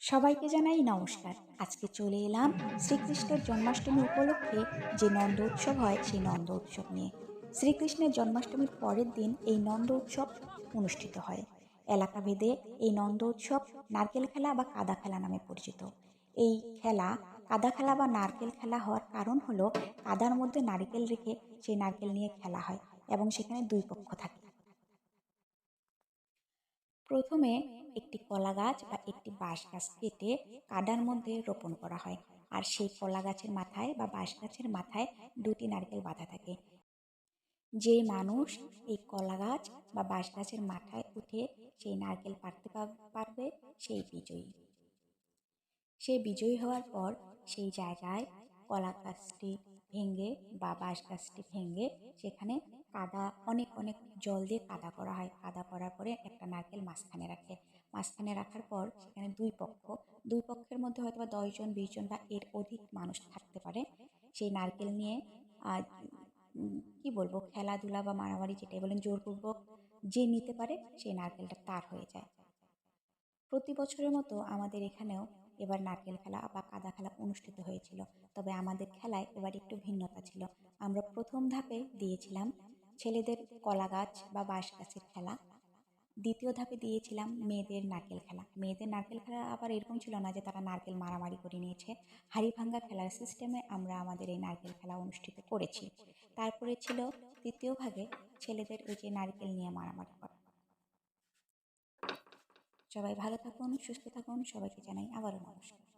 সবাইকে জানাই নমস্কার। আজকে চলে এলাম শ্রীকৃষ্ণের জন্মাষ্টমী উপলক্ষে যে নন্দ উৎসব হয় সেই নন্দ উৎসব নিয়ে। শ্রীকৃষ্ণের জন্মাষ্টমীর পরের দিন এই নন্দ উৎসব অনুষ্ঠিত হয়। এলাকাভেদে এই নন্দ উৎসব নারকেল খেলা বা কাদা খেলা নামে পরিচিত। এই খেলা, কাদা খেলা বা নারকেল খেলা হওয়ার কারণ হলো, কাদার মধ্যে নারকেল রেখে সেই নারকেল নিয়ে খেলা হয় এবং সেখানে দুই পক্ষ থাকে। প্রথমে একটি কলা গাছ বা একটি বাঁশ গাছ কেটে কাদার মধ্যে রোপণ করা হয়। আর সেই কলা গাছের মাথায় বা বাঁশ গাছের মাথায় দুটি নারকেল বাঁধা থাকে। যে মানুষ এই কলা গাছ বা বাঁশ গাছের মাথায় উঠে সেই নারকেল পারতে পারবে সেই বিজয়ী। সে বিজয়ী হওয়ার পর সেই জায়গায় কলা গাছটি ভেঙে বা বাঁশ গাছটি ভেঙে সেখানে কাদা, অনেক অনেক জল দিয়ে কাদা করা হয়। কাদা করার পরে একটা নারকেল মাঝখানে রাখে। মাঝখানে রাখার পর সেখানে দুই পক্ষ, দুই পক্ষের মধ্যে হয়তো বা দশজন বিশজন বা এর অধিক মানুষ থাকতে পারে। সেই নারকেল নিয়ে কি বলব, খেলাধুলা বা মারামারি যেটাই বলেন, জোরপূর্বক যে নিতে পারে, সেই নারকেলটা তার হয়ে যায়। প্রতি বছরের মতো আমাদের এখানেও এবার নারকেল খেলা বা কাদা খেলা অনুষ্ঠিত হয়েছিল। তবে আমাদের খেলায় এবার একটু ভিন্নতা ছিল। আমরা প্রথম ধাপে দিয়েছিলাম ছেলেদের কলা গাছ বা বাঁশ গাছের খেলা। দ্বিতীয় ধাপে দিয়েছিলাম মেয়েদের নারকেল খেলা। মেয়েদের নারকেল খেলা আবার এরকম ছিল না যে তারা নারকেল মারামারি করে নিয়েছে। হাড়ি ভাঙ্গা খেলার সিস্টেমে আমরা আমাদের এই নারকেল খেলা অনুষ্ঠিত করেছি। তারপরে ছিল তৃতীয় ভাগে ছেলেদের ওই যে নারকেল নিয়ে মারামারি করা। সবাই ভালো থাকুন সুস্থ থাকুন সবাইকে জানাই আবারও নমস্কার।